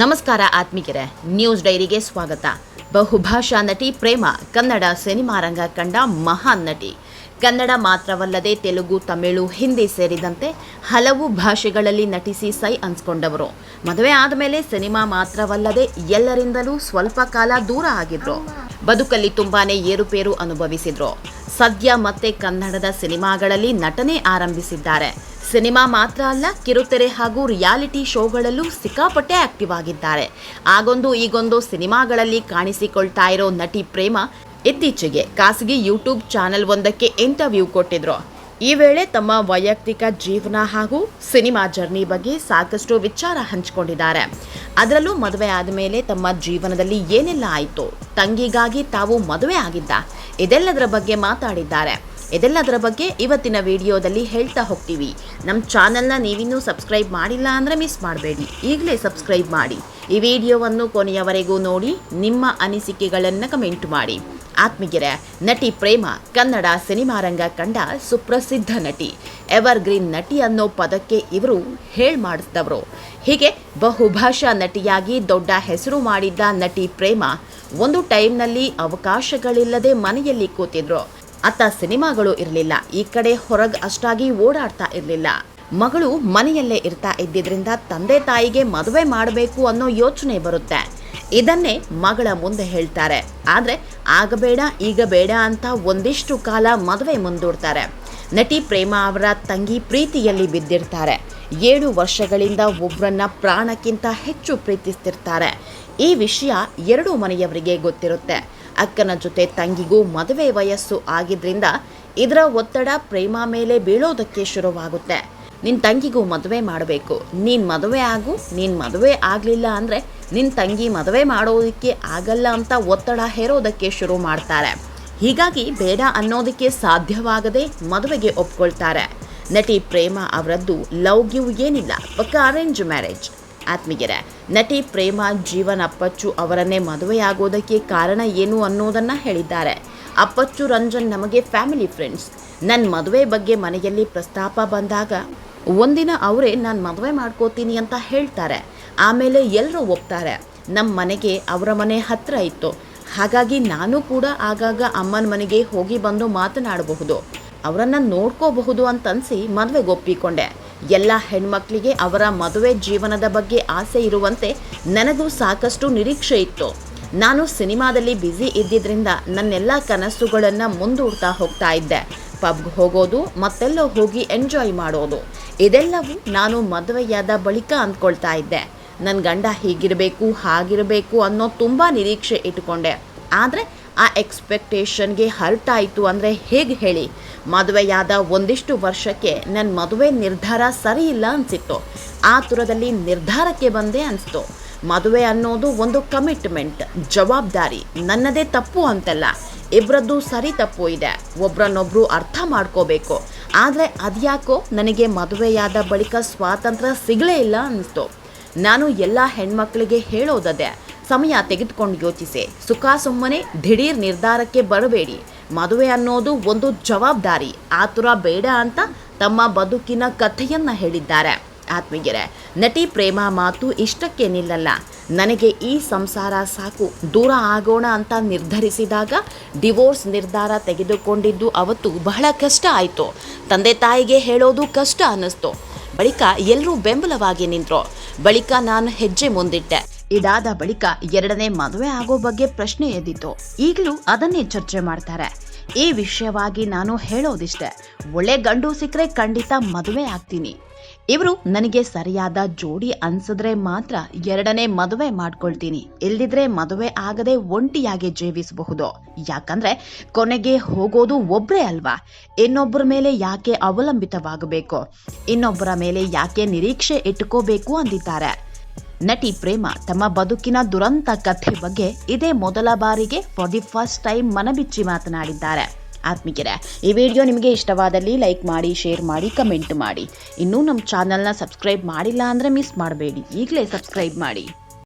ನಮಸ್ಕಾರ ಆತ್ಮಿಕರೇ ನ್ಯೂಸ್ ಡೈರಿಗೆ ಸ್ವಾಗತ. ಬಹುಭಾಷಾ ನಟಿ ಪ್ರೇಮ, ಕನ್ನಡ ಸಿನಿಮಾ ರಂಗ ಕಂಡ ಮಹಾನ್ ನಟಿ. ಕನ್ನಡ ಮಾತ್ರವಲ್ಲದೆ ತೆಲುಗು, ತಮಿಳು, ಹಿಂದಿ ಸೇರಿದಂತೆ ಹಲವು ಭಾಷೆಗಳಲ್ಲಿ ನಟಿಸಿ ಸೈ ಅನ್ಸ್ಕೊಂಡವರು. ಮದುವೆ ಆದಮೇಲೆ ಸಿನಿಮಾ ಮಾತ್ರವಲ್ಲದೆ ಎಲ್ಲರಿಂದಲೂ ಸ್ವಲ್ಪ ಕಾಲ ದೂರ ಆಗಿದ್ರು. ಬದುಕಲ್ಲಿ ತುಂಬಾನೇ ಏರುಪೇರು ಅನುಭವಿಸಿದ್ರು. ಸದ್ಯ ಮತ್ತೆ ಕನ್ನಡದ ಸಿನಿಮಾಗಳಲ್ಲಿ ನಟನೆ ಆರಂಭಿಸಿದ್ದಾರೆ. ಸಿನಿಮಾ ಮಾತ್ರ ಅಲ್ಲ, ಕಿರುತೆರೆ ಹಾಗೂ ರಿಯಾಲಿಟಿ ಶೋಗಳಲ್ಲೂ ಸಿಕ್ಕಾಪಟ್ಟೆ ಆಕ್ಟಿವ್ ಆಗಿದ್ದಾರೆ. ಆಗೊಂದು ಈಗೊಂದು ಸಿನಿಮಾಗಳಲ್ಲಿ ಕಾಣಿಸಿಕೊಳ್ತಾ ಇರೋ ನಟಿ ಪ್ರೇಮ ಇತ್ತೀಚೆಗೆ ಖಾಸಗಿ ಯೂಟ್ಯೂಬ್ ಚಾನೆಲ್ ಒಂದಕ್ಕೆ ಇಂಟರ್ವ್ಯೂ ಕೊಟ್ಟಿದ್ರು. ಈ ವೇಳೆ ತಮ್ಮ ವೈಯಕ್ತಿಕ ಜೀವನ ಹಾಗೂ ಸಿನಿಮಾ ಜರ್ನಿ ಬಗ್ಗೆ ಸಾಕಷ್ಟು ವಿಚಾರ ಹಂಚಿಕೊಂಡಿದ್ದಾರೆ. ಅದರಲ್ಲೂ ಮದುವೆ ಆದಮೇಲೆ ತಮ್ಮ ಜೀವನದಲ್ಲಿ ಏನೆಲ್ಲ ಆಯಿತು? ತಂಗಿಗಾಗಿ ತಾವು ಮದುವೆ ಆಗಿದ್ದ? ಇದೆಲ್ಲದರ ಬಗ್ಗೆ ಮಾತಾಡಿದ್ದಾರೆ. ಇದೆಲ್ಲದರ ಬಗ್ಗೆ ಇವತ್ತಿನ ವಿಡಿಯೋದಲ್ಲಿ ಹೇಳ್ತಾ ಹೋಗ್ತೀವಿ. ನಮ್ಮ ಚಾನಲ್ನ ನೀವಿನ್ನೂ ಸಬ್ಸ್ಕ್ರೈಬ್ ಮಾಡಿಲ್ಲ ಅಂದರೆ ಮಿಸ್ ಮಾಡಬೇಡಿ. ಈಗಲೇ ಸಬ್ಸ್ಕ್ರೈಬ್ ಮಾಡಿ. ಈ ವಿಡಿಯೋವನ್ನು ಕೊನೆಯವರೆಗೂ ನೋಡಿ, ನಿಮ್ಮ ಅನಿಸಿಕೆಗಳನ್ನು ಕಮೆಂಟ್ ಮಾಡಿ. ಆತ್ಮೀಗೆರೆ ನಟಿ ಪ್ರೇಮ, ಕನ್ನಡ ಸಿನಿಮಾ ರಂಗ ಕಂಡ ಸುಪ್ರಸಿದ್ಧ ನಟಿ, ಎವರ್ಗ್ರೀನ್ ನಟಿ ಅನ್ನೋ ಪದಕ್ಕೆ ಇವರು ಹೇಳ್ ಮಾಡಿಸಿದವರು. ಹೀಗೆ ಬಹುಭಾಷಾ ನಟಿಯಾಗಿ ದೊಡ್ಡ ಹೆಸರು ಮಾಡಿದ್ದ ನಟಿ ಪ್ರೇಮ ಒಂದು ಟೈಮ್ನಲ್ಲಿ ಅವಕಾಶಗಳಿಲ್ಲದೆ ಮನೆಯಲ್ಲಿ ಕೂತಿದ್ರು. ಅತ್ತ ಸಿನಿಮಾಗಳು ಇರಲಿಲ್ಲ, ಈ ಕಡೆ ಹೊರಗ್ ಅಷ್ಟಾಗಿ ಓಡಾಡ್ತಾ ಇರಲಿಲ್ಲ. ಮಗಳು ಮನೆಯಲ್ಲೇ ಇರ್ತಾ ಇದ್ದಿದ್ರಿಂದ ತಂದೆ ತಾಯಿಗೆ ಮದುವೆ ಮಾಡಬೇಕು ಅನ್ನೋ ಯೋಚನೆ ಬರುತ್ತೆ. ಇದನ್ನೇ ಮಗಳ ಮುಂದೆ ಹೇಳ್ತಾರೆ. ಆದ್ರೆ ಆಗಬೇಡ ಈಗ ಬೇಡ ಅಂತ ಒಂದಿಷ್ಟು ಕಾಲ ಮದುವೆ ಮುಂದೂಡ್ತಾರೆ. ನಟಿ ಪ್ರೇಮ ಅವರ ತಂಗಿ ಪ್ರೀತಿಯಲ್ಲಿ ಬಿದ್ದಿರ್ತಾರೆ. ಏಳು ವರ್ಷಗಳಿಂದ ಒಬ್ಬರನ್ನ ಪ್ರಾಣಕ್ಕಿಂತ ಹೆಚ್ಚು ಪ್ರೀತಿಸ್ತಿರ್ತಾರೆ. ಈ ವಿಷಯ ಎರಡೂ ಮನೆಯವರಿಗೆ ಗೊತ್ತಿರುತ್ತೆ. ಅಕ್ಕನ ಜೊತೆ ತಂಗಿಗೂ ಮದುವೆ ವಯಸ್ಸು ಆಗಿದ್ರಿಂದ ಇದರ ಒತ್ತಡ ಪ್ರೇಮ ಮೇಲೆ ಬೀಳೋದಕ್ಕೆ ಶುರುವಾಗುತ್ತೆ. ನಿನ್ನ ತಂಗಿಗೂ ಮದುವೆ ಮಾಡಬೇಕು. ನೀನು ಮದುವೆ ಆಗು, ನೀನು ಮದುವೆ ಆಗಲಿಲ್ಲ ಅಂದರೆ ನಿನ್ನ ತಂಗಿ ಮದುವೆ ಮಾಡೋದಕ್ಕೆ ಆಗಲ್ಲ ಅಂತ ಒತ್ತಡ ಹೇರೋದಕ್ಕೆ ಶುರು ಮಾಡ್ತಾರೆ. ಹೀಗಾಗಿ ಬೇಡ ಅನ್ನೋದಕ್ಕೆ ಸಾಧ್ಯವಾಗದೆ ಮದುವೆಗೆ ಒಪ್ಕೊಳ್ತಾರೆ. ನಟಿ ಪ್ರೇಮ ಅವರದ್ದು ಲವ್ ಗಿವ್ ಏನಿಲ್ಲ, ಪಕ್ಕ ಅರೇಂಜ್ ಮ್ಯಾರೇಜ್ ಆತ್ಮೀಗೆರೆ ನಟಿ ಪ್ರೇಮ ಜೀವನ್ ಅಪ್ಪಚ್ಚು ಅವರನ್ನೇ ಮದುವೆಯಾಗೋದಕ್ಕೆ ಕಾರಣ ಏನು ಅನ್ನೋದನ್ನು ಹೇಳಿದ್ದಾರೆ. ಅಪ್ಪಚ್ಚು ರಂಜನ್ ನಮಗೆ ಫ್ಯಾಮಿಲಿ ಫ್ರೆಂಡ್ಸ್ ನನ್ನ ಮದುವೆ ಬಗ್ಗೆ ಮನೆಯಲ್ಲಿ ಪ್ರಸ್ತಾಪ ಬಂದಾಗ, ಒಂದಿನ ಅವರೇ ನಾನು ಮದುವೆ ಮಾಡ್ಕೋತೀನಿ ಅಂತ ಹೇಳ್ತಾರೆ. ಆಮೇಲೆ ಎಲ್ಲರೂ ಒಪ್ತಾರೆ ನಮ್ಮ ಮನೆಗೆ ಅವರ ಮನೆ ಹತ್ತಿರ ಇತ್ತು. ಹಾಗಾಗಿ ನಾನು ಕೂಡ ಆಗಾಗ ಅಮ್ಮನ ಮನೆಗೆ ಹೋಗಿ ಬಂದು ಮಾತನಾಡಬಹುದು. ಅವರನ್ನು ನೋಡ್ಕೋಬಹುದು ಅಂತನಿಸಿ ಮದುವೆಗೆ ಒಪ್ಪಿಕೊಂಡೆ. ಎಲ್ಲ ಹೆಣ್ಮಕ್ಳಿಗೆ ಅವರ ಮದುವೆ ಜೀವನದ ಬಗ್ಗೆ ಆಸೆ ಇರುವಂತೆ ನನಗೂ ಸಾಕಷ್ಟು ನಿರೀಕ್ಷೆ ಇತ್ತು. ನಾನು ಸಿನಿಮಾದಲ್ಲಿ ಬ್ಯುಸಿ ಇದ್ದಿದ್ದರಿಂದ ನನ್ನೆಲ್ಲ ಕನಸುಗಳನ್ನು ಮುಂದೂಡ್ತಾ ಹೋಗ್ತಾ ಇದ್ದೆ. ಪಬ್ಗೆ ಹೋಗೋದು, ಮತ್ತೆಲ್ಲೋ ಹೋಗಿ ಎಂಜಾಯ್ ಮಾಡೋದು. ಇದೆಲ್ಲವೂ ನಾನು ಮದುವೆಯಾದ ಬಳಿಕ ಅಂದ್ಕೊಳ್ತಾ ಇದ್ದೆ. ನನ್ನ ಗಂಡ ಹೀಗಿರಬೇಕು, ಹಾಗಿರಬೇಕು ಅನ್ನೋ ತುಂಬ ನಿರೀಕ್ಷೆ ಇಟ್ಕೊಂಡೆ ಆದರೆ ಆ ಎಕ್ಸ್ಪೆಕ್ಟೇಷನ್ಗೆ ಹರ್ಟ್ ಆಯಿತು ಅಂದರೆ ಹೇಗೆ ಹೇಳಿ? ಮದುವೆಯಾದ ಒಂದಿಷ್ಟು ವರ್ಷಕ್ಕೆ ನನ್ನ ಮದುವೆ ನಿರ್ಧಾರ ಸರಿ ಇಲ್ಲ ಅನಿಸಿತ್ತು. ಆ ತುರದಲ್ಲಿ ನಿರ್ಧಾರಕ್ಕೆ ಬಂದೆ ಅನಿಸ್ತು ಮದುವೆ ಅನ್ನೋದು ಒಂದು ಕಮಿಟ್ಮೆಂಟ್ ಜವಾಬ್ದಾರಿ, ನನ್ನದೇ ತಪ್ಪು ಅಂತಲ್ಲ. ಇಬ್ಬರದ್ದು ಸರಿ ತಪ್ಪು ಇದೆ. ಒಬ್ರನ್ನೊಬ್ರು ಅರ್ಥ ಮಾಡ್ಕೋಬೇಕು. ಆದರೆ ಅದ್ಯಾಕೋ ನನಗೆ ಮದುವೆಯಾದ ಬಳಿಕ ಸ್ವಾತಂತ್ರ್ಯ ಸಿಗಲೇ ಇಲ್ಲ ಅನ್ನಿಸ್ತು ನಾನು ಎಲ್ಲ ಹೆಣ್ಮಕ್ಳಿಗೆ ಹೇಳೋದದೆ, ಸಮಯ ತೆಗೆದುಕೊಂಡು ಯೋಚಿಸಿ. ಸುಖ ಸುಮ್ಮನೆ ದಿಢೀರ್ ನಿರ್ಧಾರಕ್ಕೆ ಬರಬೇಡಿ. ಮದುವೆ ಅನ್ನೋದು ಒಂದು ಜವಾಬ್ದಾರಿ. ಆತುರ ಬೇಡ ಅಂತ ತಮ್ಮ ಬದುಕಿನ ಕಥೆಯನ್ನ ಹೇಳಿದ್ದಾರೆ. ಆತ್ಮೀಯರೆ, ನಟಿ ಪ್ರೇಮ ಮಾತು ಇಷ್ಟಕ್ಕೆ ನಿಲ್ಲಲ್ಲ. ನನಗೆ ಈ ಸಂಸಾರ ಸಾಕು. ದೂರ ಆಗೋಣ ಅಂತ ನಿರ್ಧರಿಸಿದಾಗ ಡಿವೋರ್ಸ್ ನಿರ್ಧಾರ ತೆಗೆದುಕೊಂಡಿದ್ದು ಅವತ್ತು ಬಹಳ ಕಷ್ಟ ಆಯಿತು. ತಂದೆ ತಾಯಿಗೆ ಹೇಳೋದು ಕಷ್ಟ ಅನ್ನಿಸ್ತು. ಬಳಿಕ ಎಲ್ಲರೂ ಬೆಂಬಲವಾಗಿ ನಿಂತರು. ಬಳಿಕ ನಾನು ಹೆಜ್ಜೆ ಮುಂದಿಟ್ಟೆ. ಇದಾದ ಬಳಿಕ ಎರಡನೇ ಮದುವೆ ಆಗೋ ಬಗ್ಗೆ ಪ್ರಶ್ನೆ ಎದ್ದಿತ್ತು. ಈಗಲೂ ಅದನ್ನೇ ಚರ್ಚೆ ಮಾಡ್ತಾರೆ. ಈ ವಿಷಯವಾಗಿ ನಾನು ಹೇಳೋದಿಷ್ಟೆ. ಒಳ್ಳೆ ಗಂಡು ಸಿಕ್ಕರೆ ಖಂಡಿತ ಮದುವೆ ಆಗ್ತೀನಿ. ಇವರು ನನಗೆ ಸರಿಯಾದ ಜೋಡಿ ಅನ್ಸಿದ್ರೆ ಮಾತ್ರ ಎರಡನೇ ಮದುವೆ ಮಾಡ್ಕೊಳ್ತೀನಿ. ಇಲ್ದಿದ್ರೆ ಮದುವೆ ಆಗದೆ ಒಂಟಿಯಾಗಿ ಜೀವಿಸಬಹುದು. ಯಾಕಂದ್ರೆ ಕೊನೆಗೆ ಹೋಗೋದು ಒಬ್ರೇ ಅಲ್ವಾ? ಇನ್ನೊಬ್ಬರ ಮೇಲೆ ಯಾಕೆ ಅವಲಂಬಿತವಾಗಬೇಕು? ಇನ್ನೊಬ್ಬರ ಮೇಲೆ ಯಾಕೆ ನಿರೀಕ್ಷೆ ಇಟ್ಕೋಬೇಕು ಅಂದಿದ್ದಾರೆ. ನಟಿ ಪ್ರೇಮ ತಮ್ಮ ಬದುಕಿನ ದುರಂತ ಕಥೆ ಬಗ್ಗೆ ಇದೇ ಮೊದಲ ಬಾರಿಗೆ ಫಾರ್ ದಿ ಫಸ್ಟ್ ಟೈಮ್ ಮನಬಿಚ್ಚಿ ಮಾತನಾಡಿದ್ದಾರೆ. ಆತ್ಮೀಗೆರೆ ಈ ವಿಡಿಯೋ ನಿಮಗೆ ಇಷ್ಟವಾದಲ್ಲಿ ಲೈಕ್ ಮಾಡಿ ಶೇರ್ ಮಾಡಿ ಕಮೆಂಟ್ ಮಾಡಿ. ಇನ್ನೂ ನಮ್ಮ ಚಾನಲ್ನ ಸಬ್ಸ್ಕ್ರೈಬ್ ಮಾಡಿಲ್ಲ ಅಂದರೆ ಮಿಸ್ ಮಾಡಬೇಡಿ. ಈಗಲೇ ಸಬ್ಸ್ಕ್ರೈಬ್ ಮಾಡಿ.